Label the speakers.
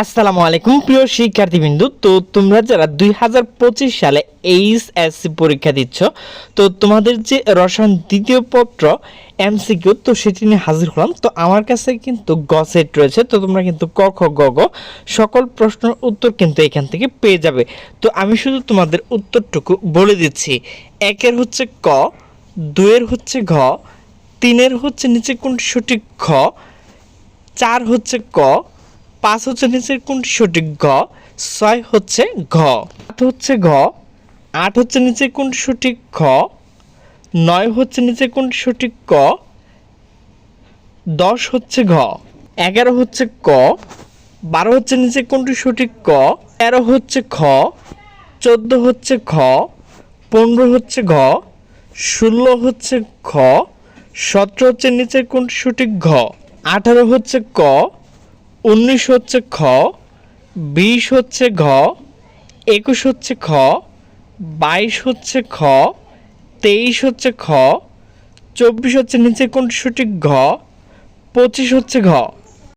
Speaker 1: আসসালামু আলাইকুম, প্রিয় শিক্ষার্থীবৃন্দু। তো তোমরা যারা দুই হাজার পঁচিশ সালে এইচএসসি পরীক্ষা দিচ্ছ, তো তোমাদের যে রসায়ন দ্বিতীয় পত্র, এমসিকিউ, তো সেটি নিয়ে হাজির হলাম। তো আমার কাছে কিন্তু গ সেট রয়েছে, তো তোমরা কিন্তু ক, খ, গ গ, সকল প্রশ্নের উত্তর কিন্তু এখান থেকে পেয়ে যাবে। তো আমি শুধু তোমাদের উত্তরটুকু বলে দিচ্ছি। একের হচ্ছে ক দুয়ের হচ্ছে ঘ, তিনের হচ্ছে নিচে কোন সঠিক খ, চার হচ্ছে ক পাঁচ হচ্ছে নিচের কোনটি সঠিক? ঘ ছয় হচ্ছে ঘ। সাত হচ্ছে ঘ। আট হচ্ছে নিচে কোনটি সঠিক? খ নয় হচ্ছে নিচে কোনটি সঠিক? ক। দশ হচ্ছে ঘ। এগারো হচ্ছে ক। বারো হচ্ছে নিচে কোনটি সঠিক? ক। তেরো হচ্ছে খ। চোদ্দ হচ্ছে খ। পনেরো হচ্ছে ঘ। ষোলো হচ্ছে খ। সতেরো হচ্ছে নিচের কোনটি সঠিক? ঘ। আঠারো হচ্ছে ক। উনিশ হচ্ছে খ, বিশ হচ্ছে ঘ, একুশ হচ্ছে খ, বাইশ হচ্ছে খ, তেইশ হচ্ছে খ, চব্বিশ হচ্ছে নিচে কোনটি সঠিক ঘ, পঁচিশ হচ্ছে ঘ।